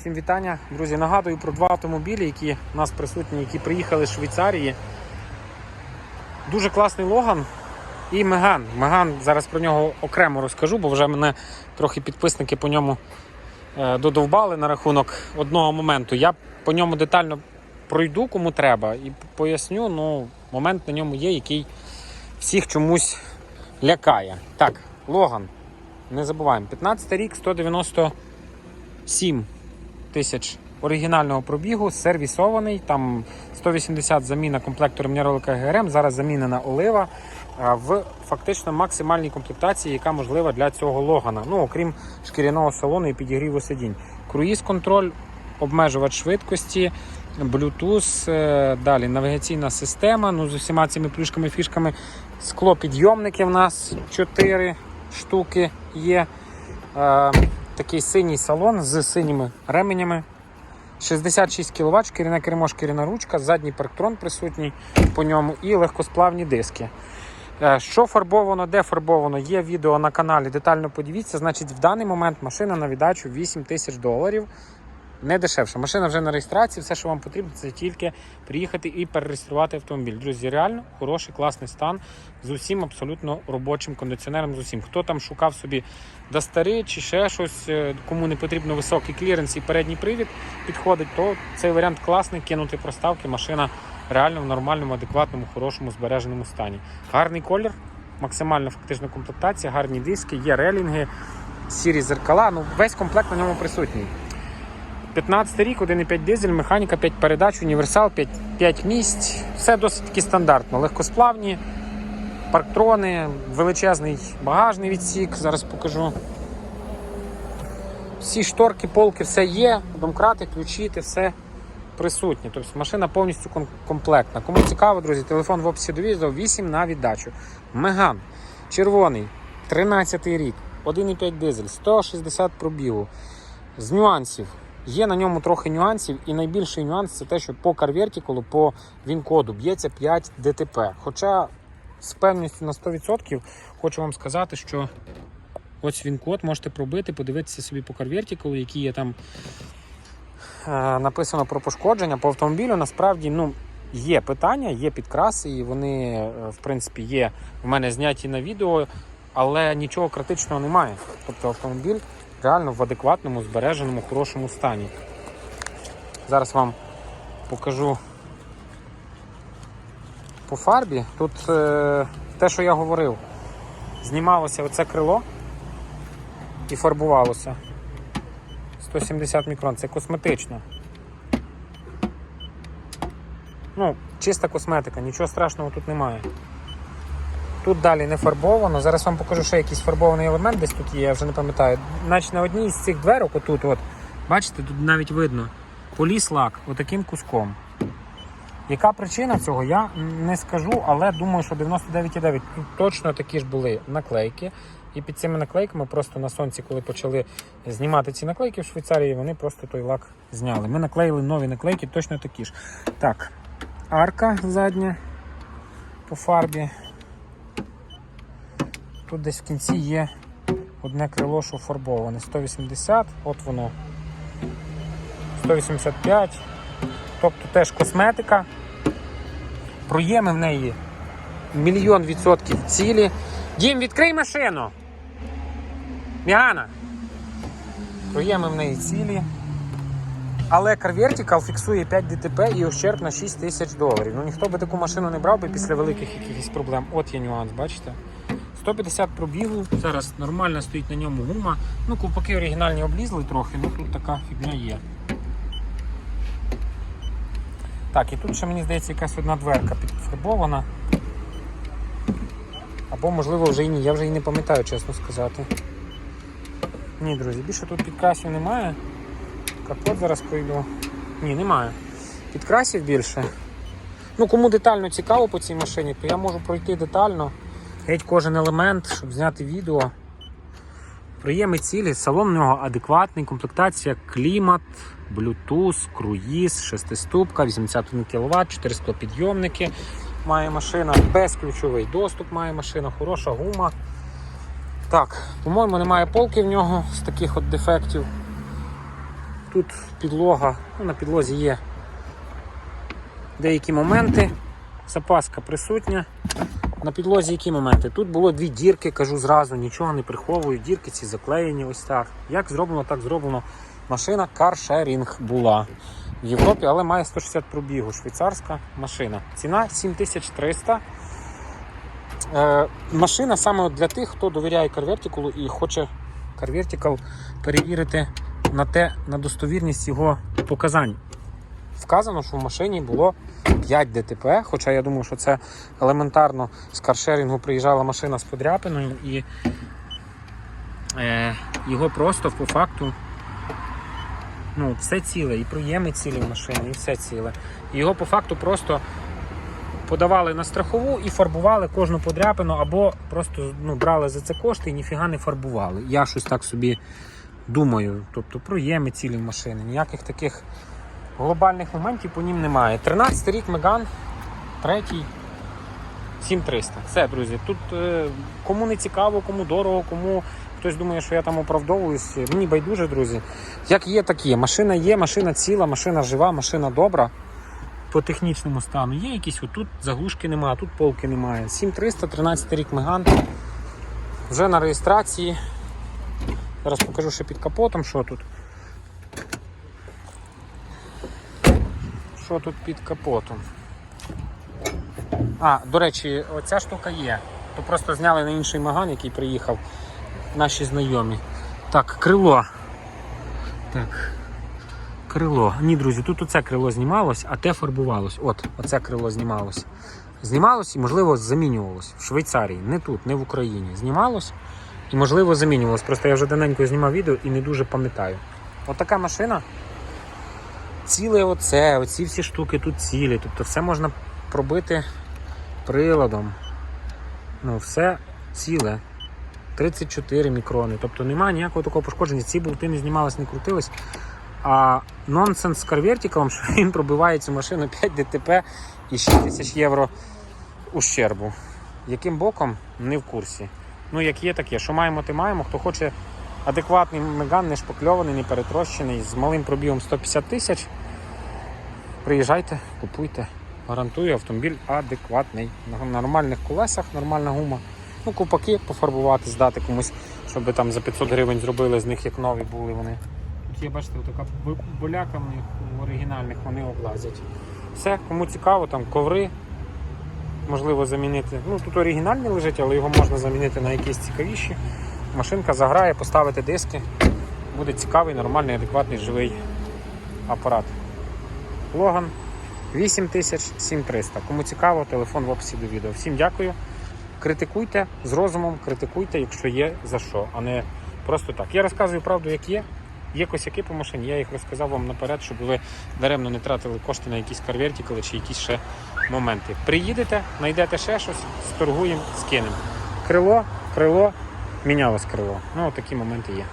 Всім вітання. Друзі, нагадую про два автомобілі, які у нас присутні, які приїхали з Швейцарії. Дуже класний Логан і Меган. Меган, зараз про нього окремо розкажу, бо вже мене трохи підписники по ньому е, додовбали на рахунок одного моменту. Я по ньому детально пройду, кому треба, і поясню, ну, момент на ньому є, який всіх чомусь лякає. Так, Логан. Не забуваємо. 15 рік, 197 тисяч оригінального пробігу, сервісований. Там 180 заміна комплекту ремніролика ГРМ, зараз замінена олива в фактично максимальній комплектації, яка можлива для цього логана. Ну, окрім шкіряного салону і підігріву сидінь. Круїз-контроль, обмежувач швидкості. Bluetooth, е, далі навігаційна система. Ну, з усіма цими плюшками, фішками. Склопідйомники в нас 4 штуки є. Такий синій салон з синіми ременями. 66 кВт, шкіряне кермо, шкіряна ручка, задній парктрон присутній по ньому і легкосплавні диски. Е, Що фарбовано, де фарбовано, є відео на каналі, детально подивіться. Значить, в даний момент машина на віддачу 8 тисяч доларів. Не дешевше. Машина вже на реєстрації, все, що вам потрібно, це тільки приїхати і перереєструвати автомобіль. Друзі, реально хороший, класний стан з усім абсолютно робочим кондиціонером. З усім. Хто там шукав собі дастари чи ще щось, е, кому не потрібно високий кліренс і передній привід підходить, то цей варіант класний, кинути проставки. Машина реально в нормальному, адекватному, хорошому, збереженому стані. Гарний колір, максимальна фактична комплектація, гарні диски, є релінги, сірі зеркала. Ну, весь комплект на ньому присутній. 15 рік, 1,5 дизель, механіка, 5 передач, універсал, 5, 5 місць. Все досить таки стандартно. Легкосплавні, парктрони, величезний багажний відсік. Зараз покажу. Всі шторки, полки, все є, домкрати, ключі, все присутнє. Тобто машина повністю комплектна. Кому цікаво, друзі, телефон в описі до відео 8 на віддачу. Меган, червоний, 13 рік, 1,5 дизель, 160 пробігу. З нюансів. Є на ньому трохи нюансів, і найбільший нюанс це те, що по CarVertical, по він-коду б'ється 5 ДТП. Хоча з певністю на 100% хочу вам сказати, що ось він код можете пробити, подивитися собі по CarVertical, які є там е, написано про пошкодження по автомобілю. Насправді, ну. Є питання, є підкраси, і вони, е, в принципі, є в мене зняті на відео, але нічого критичного немає. Тобто автомобіль реально в адекватному, збереженому, хорошому стані. Зараз вам покажу по фарбі. Тут е, те, що я говорив, знімалося оце крило і фарбувалося. 170 мікрон, це косметично. Ну, чиста косметика, нічого страшного тут немає. Тут далі не фарбовано. Зараз вам покажу ще якийсь фарбований елемент, десь тут є, я вже не пам'ятаю. Значить, на одній з цих дверок, отут, от, бачите, тут навіть видно, поліз лак отаким куском. Яка причина цього, я не скажу, але думаю, що 99,9 тут точно такі ж були наклейки. І під цими наклейками просто на сонці, коли почали знімати ці наклейки в Швейцарії, вони просто той лак зняли. Ми наклеїли нові наклейки, точно такі ж. Так, арка задня по фарбі. Тут десь в кінці є одне крило, що фарбоване. 180, от воно. 185. Тобто теж косметика. Проєми в неї мільйон відсотків цілі. Дім, відкрий машину. Міана. Проєми в неї цілі. Але CarVertical фіксує 5 ДТП і ощерб на 6 тисяч доларів. Ну ніхто би таку машину не брав би після великих якихось проблем. От є нюанс, бачите? 150 пробігу. Зараз нормально стоїть на ньому гума. Ну, ковпаки оригінальні облізли трохи, ну тут така фігня є. Так, і тут ще мені здається якась одна дверка підфарбована. Або можливо вже і ні, я вже і не пам'ятаю, чесно сказати. Ні, друзі, більше тут підкрасів немає. Капот зараз пройду. Ні, немає. Підкрасів більше. Ну, кому детально цікаво по цій машині, то я можу пройти детально. Геть кожен елемент, щоб зняти відео. Приєми цілі, салон у нього адекватний, комплектація, клімат, Bluetooth, круїз, шестиступка, 81 кВт, 400 підйомники має машина, безключовий доступ має машина, хороша гума. Так, по-моєму, немає полки в нього з таких от дефектів. Тут підлога, ну, на підлозі є деякі моменти. Запаска присутня. На підлозі які моменти? Тут було дві дірки, кажу зразу, нічого не приховую. Дірки ці заклеєні ось так. Як зроблено, так зроблено. Машина каршерінг була в Європі, але має 160 пробігу. Швейцарська машина. Ціна 7300. Е, машина саме для тих, хто довіряє CarVertical і хоче CarVertical перевірити на те, на достовірність його показань. Вказано, що в машині було 5 ДТП, хоча я думаю, що це елементарно з каршерінгу приїжджала машина з подряпиною і е, його просто по факту ну, все ціле, і проєми цілі в машині, і все ціле. Його по факту просто подавали на страхову і фарбували кожну подряпину, або просто ну, брали за це кошти і ніфіга не фарбували. Я щось так собі думаю. Тобто проєми цілі в машини, ніяких таких глобальних моментів по ним немає. 13 рік Меган, третій. 7300. Все, друзі. Тут е, кому не цікаво, кому дорого, кому хтось думає, що я там оправдовуюсь. Мені байдуже, друзі. Як є, так є. Машина є, машина ціла, машина жива, машина добра. По технічному стану. Є якісь отут заглушки немає, тут полки немає. 7300, 13 рік Меган. Вже на реєстрації. Зараз покажу ще під капотом, що тут. Що тут під капотом? А, до речі, оця штука є. То просто зняли на інший маган, який приїхав. Наші знайомі. Так, крило. Так. Крило. Ні, друзі, тут оце крило знімалось, а те фарбувалось. От, оце крило знімалось. Знімалось і, можливо, замінювалось в Швейцарії. Не тут, не в Україні. Знімалось і, можливо, замінювалось. Просто я вже давненько знімав відео і не дуже пам'ятаю. От машина. Ціле оце, оці всі штуки тут цілі. Тобто все можна пробити приладом. Ну, все ціле. 34 мікрони. Тобто немає ніякого такого пошкодження. Ці болти не знімались, не крутились. А нонсенс з CarVertical, що він пробиває цю машину 5 ДТП і 6 тисяч євро ущербу. Яким боком? Не в курсі. Ну, як є, так є. Що маємо, ти маємо. Хто хоче адекватний меган, не шпакльований, не перетрощений, з малим пробігом 150 тисяч. Приїжджайте, купуйте. Гарантую, автомобіль адекватний. На нормальних колесах, нормальна гума. Ну, купаки пофарбувати, здати комусь, щоб там за 500 гривень зробили з них як нові були вони. Тут є, бачите, така боляка в них оригінальних, вони облазять. Все, кому цікаво, там коври можливо замінити. Ну тут оригінальний лежить, але його можна замінити на якісь цікавіші. Машинка заграє, поставити диски. Буде цікавий, нормальний, адекватний, живий апарат. Логан 8000 7300. Кому цікаво, телефон в описі до відео. Всім дякую. Критикуйте з розумом, критикуйте, якщо є за що, а не просто так. Я розказую правду, як є. Є косяки по машині, я їх розказав вам наперед, щоб ви даремно не тратили кошти на якісь карвертикали чи якісь ще моменти. Приїдете, знайдете ще щось, сторгуємо, скинемо. Крило, крило, мінялось крило. Ну, такі моменти є.